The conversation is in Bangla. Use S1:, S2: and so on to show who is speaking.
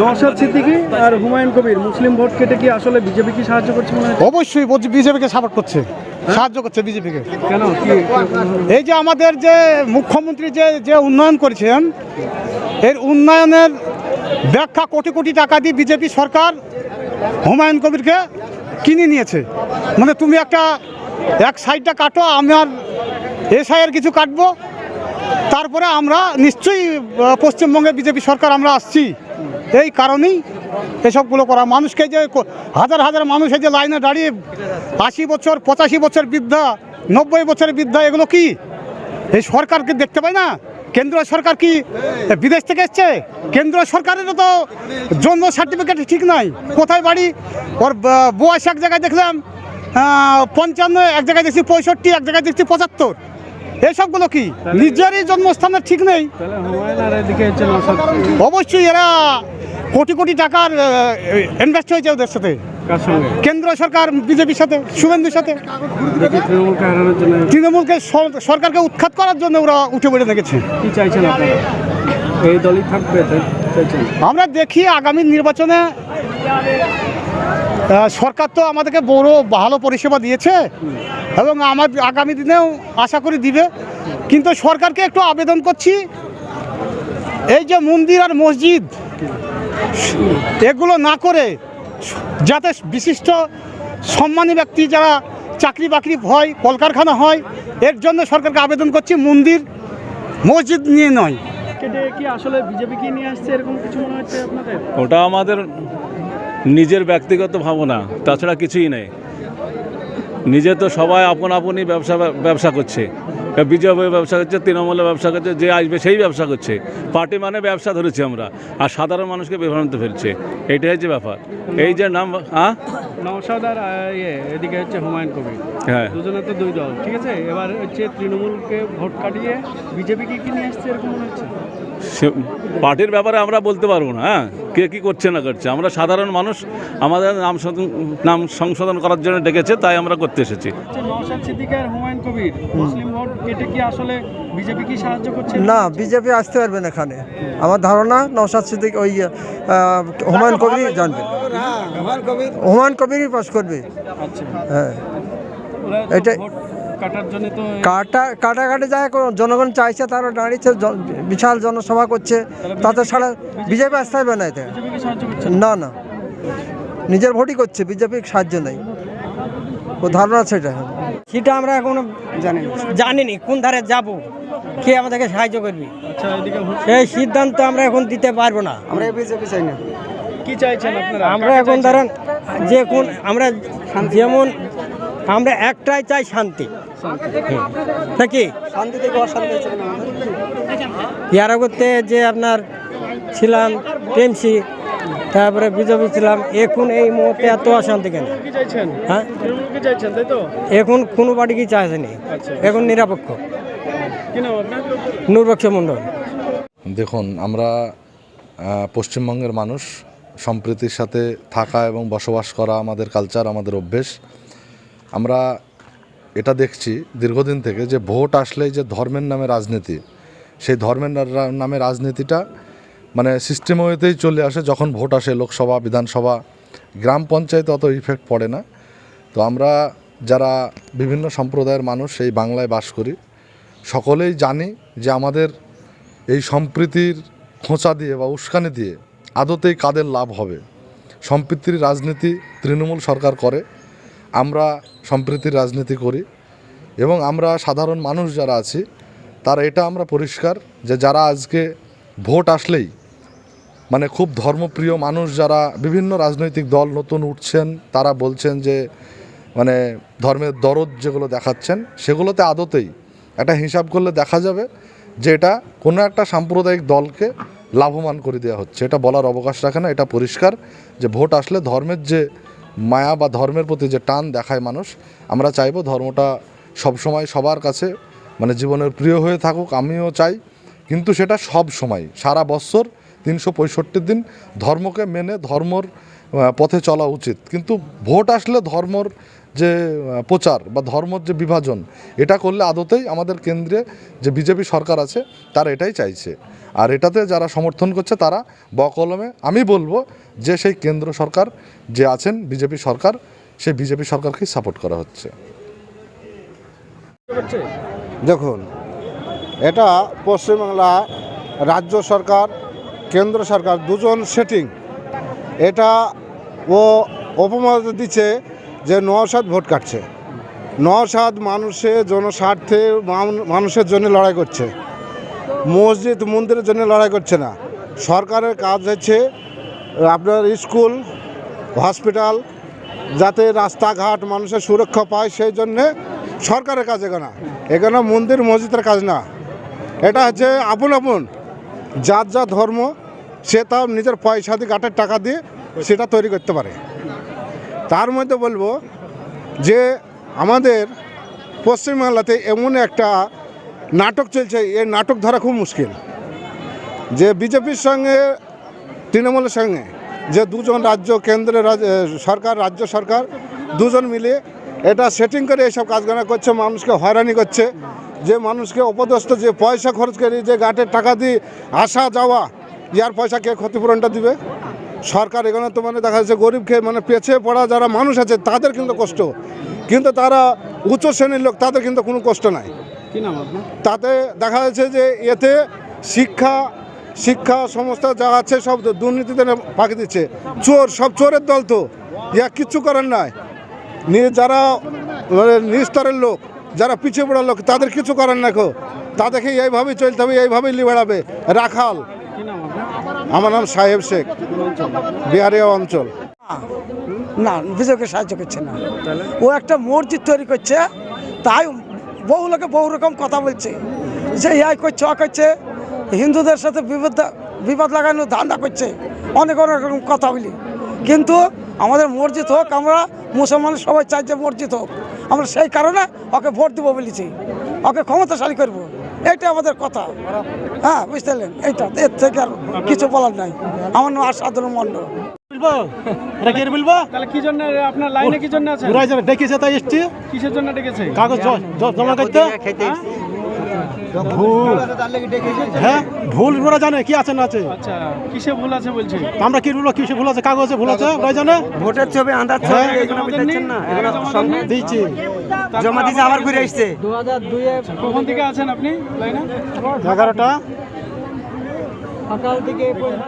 S1: নওশাদ সিদ্দিকী আর হুমায়ুন কবির মুসলিম ভোট কেটে কি আসলে বিজেপি কি সাহায্য করছে মনে হয়
S2: অবশ্যই বিজেপিকে সাপোর্ট করছে। সাহায্য করছে বিজেপিকে।
S1: কেন? কি
S2: এই যে আমাদের যে মুখ্যমন্ত্রী যে যে উন্নয়ন করেছেন এর উন্নয়নের ব্যাখ্যা কোটি কোটি টাকা দিয়ে বিজেপি সরকার হুমায়ুন কবিরকে কিনে নিয়েছে। মানে তুমি একটা এক সাইডটা কাটো আমি আমার এসআইয়ের কিছু কাটবো তারপরে আমরা নিশ্চয়ই পশ্চিমবঙ্গে বিজেপি সরকার আমরা আসছি। এই কারণেই এসবগুলো করা। মানুষকে যে হাজার হাজার মানুষ এই যে লাইনে দাঁড়িয়ে আশি বছর, পঁচাশি বছর বৃদ্ধা, নব্বই বছরের বৃদ্ধা, এগুলো কি? এই সরকারকে দেখতে পাই না? কেন্দ্র সরকার কি বিদেশ থেকে এসছে? কেন্দ্র সরকারেরও তো জন্ম সার্টিফিকেট ঠিক নাই। কোথায় বাড়ি? ওর বয়স এক জায়গায় দেখলাম পঞ্চান্ন, এক জায়গায় দেখছি পঁয়ষট্টি, এক জায়গায় দেখছি পঁচাত্তর। এসবগুলো কি? নিজেরই জন্মস্থানের ঠিক নেই? অবশ্যই এরা কোটি কোটি টাকার ইনভেস্ট হয়েছে ওদের সাথে। কেন্দ্র সরকার বিজেপির সাথে শুভেন্দুর সাথে।
S1: তৃণমূলকে
S2: সরকারকে উৎখাত করার জন্য ওরা উঠে পড়ে লেগেছে
S1: কি চাইছেন এই দলই থাকবে
S2: আমরা দেখি আগামী নির্বাচনে সরকার তো আমাদেরকে বড় ভালো পরিষেবা দিয়েছে। এবং আমার আগামী দিনেও আশা করি দিবে। কিন্তু সরকারকে একটু আবেদন করছি এই যে মন্দির আর মসজিদ এগুলো না করে যাতে বিশিষ্ট সম্মানী ব্যক্তি যারা চাকরি বাকরি হয় কলকারখানা হয় এর জন্য সরকারকে আবেদন করছি মন্দির মসজিদ নিয়ে নয়।
S1: কি আসলে বিজেপি কি নিয়ে আসছে এরকম কিছু মনে হচ্ছে আপনাদের?
S3: ওটা আমাদের নিজের ব্যক্তিগত ভাবনা তাছাড়া কিছুই নেই। নিজে তো সবাই আপন আপনই ব্যবসা ব্যবসা করছে। বিজেপি ব্যবসা করছে তৃণমূলে ব্যবসা করছে যে আসবে সেই ব্যবসা করছে। পার্টি মানে ব্যবসা ধরেছি আমরা আর সাধারণ মানুষকে বিভ্রান্ত ফেলছে। এইটাই হচ্ছে ব্যাপার। এই যে নাম হ্যাঁ
S1: নওশাদ আর ইয়ে এদিকে হচ্ছে হুমায়ুন কবির।
S3: হ্যাঁ।
S1: দুজনে তো দুই দল ঠিক আছে? এবার হচ্ছে তৃণমূলকে ভোট কাটিয়ে বিজেপি কি নিয়ে আসছে এরকম মনে হচ্ছে?
S3: পার্টির ব্যাপারে আমরা বলতে পারব না হ্যাঁ? কে কী করছে না করছে? আমরা সাধারণ মানুষ আমাদের নাম নাম সংশোধন করার জন্য ডেকেছে তাই আমরা করতে এসেছি।
S1: হুমায়ুন কবির মুসলিম কেটে কি আসলে বিজেপি কি সাহায্য করছে?
S4: না বিজেপি আসতে পারবেন এখানে। আমার ধারণা নৌসাদ সিদ্দিক ওই হুমায়ুন কবিরই জানবে। হুমায়ুন কবিরই পাস করবে।
S1: আচ্ছা।
S4: হ্যাঁ। এটা- কাটা কাটাকাটি যায় জনগণ চাইছে তারা দাঁড়িয়েছে বিশাল জনসভা করছে। তাতে সারা বিজেপি আসতে পারবে না এতে। না না। নিজের ভোটই করছে বিজেপির সাহায্য নেই। ও ধারণা সেটা
S5: সেটা আমরা এখনও জানি জানিনি কোন ধারে যাব কে আমাদেরকে সাহায্য করবে?
S1: আচ্ছা
S5: সেই সিদ্ধান্ত আমরা এখন দিতে পারব না।
S4: আমরা বিজেপি চাই না।
S1: কি চাইছেন আপনারা?
S5: আমরা এখন? ধরেন যে কোন আমরা যেমন আমরা একটাই চাই শান্তি। নাকি
S4: শান্তি থেকে অশান্তি
S5: ইয়ার করতে যে আপনার ছিলাম টিএমসি তারপরে বিজেপি ছিলাম। এখন এই মুহূর্তে এত অশান্তি কেন? হ্যাঁ? এখন কোনো পার্টি কি চাইছেনি
S1: আচ্ছা।
S5: এখন নিরপেক্ষ। নিরপেক্ষ মণ্ডল।
S6: দেখুন আমরা পশ্চিমবঙ্গের মানুষ সম্প্রীতির সাথে থাকা এবং বসবাস করা আমাদের কালচার আমাদের অভ্যেস। আমরা এটা দেখছি দীর্ঘদিন থেকে যে ভোট আসলেই যে ধর্মের নামে রাজনীতি সেই ধর্মের নামে রাজনীতিটা মানে সিস্টেম হয়েতেই চলে আসে, যখন ভোট আসে লোকসভা, বিধানসভা, গ্রাম পঞ্চায়েতে অত ইফেক্ট পড়ে না। তো আমরা যারা বিভিন্ন সম্প্রদায়ের মানুষ এই বাংলায় বাস করি, সকলেই জানি যে আমাদের এই সম্প্রীতির খোঁচা দিয়ে বা উস্কানি দিয়ে আদতেই কাদের লাভ হবে। সম্প্রীতির রাজনীতি তৃণমূল সরকার করে, আমরা সম্প্রীতির রাজনীতি করি এবং আমরা সাধারণ মানুষ যারা আছি, তারা এটা আমরা পরিষ্কার যে যারা আজকে ভোট আসলেই মানে খুব ধর্মপ্রিয় মানুষ যারা বিভিন্ন রাজনৈতিক দল নতুন উঠছেন, তারা বলছেন যে মানে ধর্মের দরদ যেগুলো দেখাচ্ছেন, সেগুলোতে আদতেই একটা হিসাব করলে দেখা যাবে যে এটা কোনো একটা সাম্প্রদায়িক দলকে লাভবান করে দেওয়া হচ্ছে। এটা বলার অবকাশ রাখে না, এটা পরিষ্কার যে ভোট আসলে ধর্মের যে মায়া বা ধর্মের প্রতি যে টান দেখায় মানুষ, আমরা চাইব ধর্মটা সবসময় সবার কাছে মানে জীবনের প্রিয় হয়ে থাকুক, আমিও চাই। কিন্তু সেটা সব সময় সারা বছর তিনশো পঁয়ষট্টি দিন ধর্মকে মেনে ধর্মর পথে চলা উচিত। কিন্তু ভোট আসলে ধর্মর যে প্রচার বা ধর্মর যে বিভাজন, এটা করলে আদতেই আমাদের কেন্দ্রে যে বিজেপি সরকার আছে, তারা এটাই চাইছে। আর এটাতে যারা সমর্থন করছে, তারা বকলমে, আমি বলব যে সেই কেন্দ্র সরকার যে আছেন, বিজেপি সরকার, সেই বিজেপি সরকারকেই সাপোর্ট করা হচ্ছে।
S7: দেখুন, এটা পশ্চিমবাংলা রাজ্য সরকার কেন্দ্র সরকার দুজন সেটিং এটা ও অপমত দিচ্ছে যে নওশাদ ভোট কাটছে। নওশাদ মানুষের জনস্বার্থে মানুষের জন্য লড়াই করছে। মসজিদ মন্দিরের জন্য লড়াই করছে না। সরকারের কাজ হচ্ছে আপনার স্কুল, হসপিটাল, যাতে রাস্তাঘাট মানুষের সুরক্ষা পায়, সেই জন্যে সরকারের কাজ এখানে এখানে মন্দির মসজিদের কাজ না। এটা হচ্ছে আপন আপন। যার যা ধর্ম, সে তার নিজের পয়সা দিয়ে, গাটের টাকা দিয়ে সেটা তৈরি করতে পারে। তার মধ্যে বলব যে আমাদের পশ্চিমবাংলাতে এমন একটা নাটক চলছে, এই নাটক ধরা খুব মুশকিল। যে বিজেপির সঙ্গে, তৃণমূলের সঙ্গে যে দুজন রাজ্য কেন্দ্রের সরকার, রাজ্য সরকার দুজন মিলে এটা সেটিং করে এইসব কাজগুলো করছে, মানুষকে হয়রানি করছে। যে মানুষকে অপদস্থ যে পয়সা খরচ করে যে গাটের টাকা দিয়ে আসা যাওয়া ইয়ার পয়সা কে ক্ষতিপূরণটা দিবে? সরকার এখানে তো মানে দেখা যাচ্ছে গরিবকে মানে পেছে পড়া যারা মানুষ আছে তাদের কিন্তু কষ্ট। কিন্তু তারা উচ্চ শ্রেণির লোক তাদের কিন্তু কোনো কষ্ট নাই। তাতে দেখা যাচ্ছে যে এতে শিক্ষা শিক্ষা সমস্ত যা আছে সব দুর্নীতিতে ফাঁকি দিচ্ছে। চোর সব চোরের দল তো। ইয়া কিচ্ছু করার নাই। যারা মানে নিস্তরের লোক যারা পিছিয়ে পড়ার লোক, তাদের কিছু করার না কো তাদেরকে এইভাবেই চলতে হবে, এইভাবেই লি বেড়াবে রাখাল। আমার নাম সাহেব শেখ। বিহারিয়া অঞ্চল।
S8: না বিজেপিকে সাহায্য করছে না। ও একটা মসজিদ তৈরি করছে, তাই বহু লোকে বহু রকম কথা বলছে। যে ইয়াই করছে, অ করছে। হিন্দুদের সাথে বিপদ বিপদ লাগানো ধান্দা করছে। অনেক অনেক রকম কথা বলি। কিন্তু আমাদের মসজিদ হোক, আমরা মুসলমান সবাই চাই যে মসজিদ হোক। আমরা সেই কারণে ওকে ভোট দেবো বলেছি। ওকে ক্ষমতাশালী করব। এইটা আমাদের কথা। হ্যাঁ বুঝতে পারলেন? এইটা। এর থেকে আর কিছু বলার নাই। আমার নাম আসাদুল মন্ডল
S2: বলব? এটা কে বলব?
S1: তাহলে কি জন্য আপনার লাইনে কি জন্য আছে
S2: ঘুরাই যাবে। ডেকেছে তাই এসছি।
S1: কিসের জন্য ডেকেছে?
S2: কাগজ জমা করতে। ভুল। হ্যাঁ ভুল ওরা জানে কি আছে না আছে।
S1: আচ্ছা কিসে ভুল আছে বলছি?
S2: আমরা কি বলব কিসে ভুল আছে কাগজে ভুল আছে ওরা জানে?
S5: ভোটের ছবি আন্দাজ
S2: হ্যাঁ।
S5: এগুলো মিটাচ্ছেন না এগুলো সঙ্গে
S2: দিচ্ছি।
S5: জমা দিয়েছে আবার ঘুরে আসছে।
S1: কখন থেকে আছেন আপনি লাইনে?
S2: এগারোটা।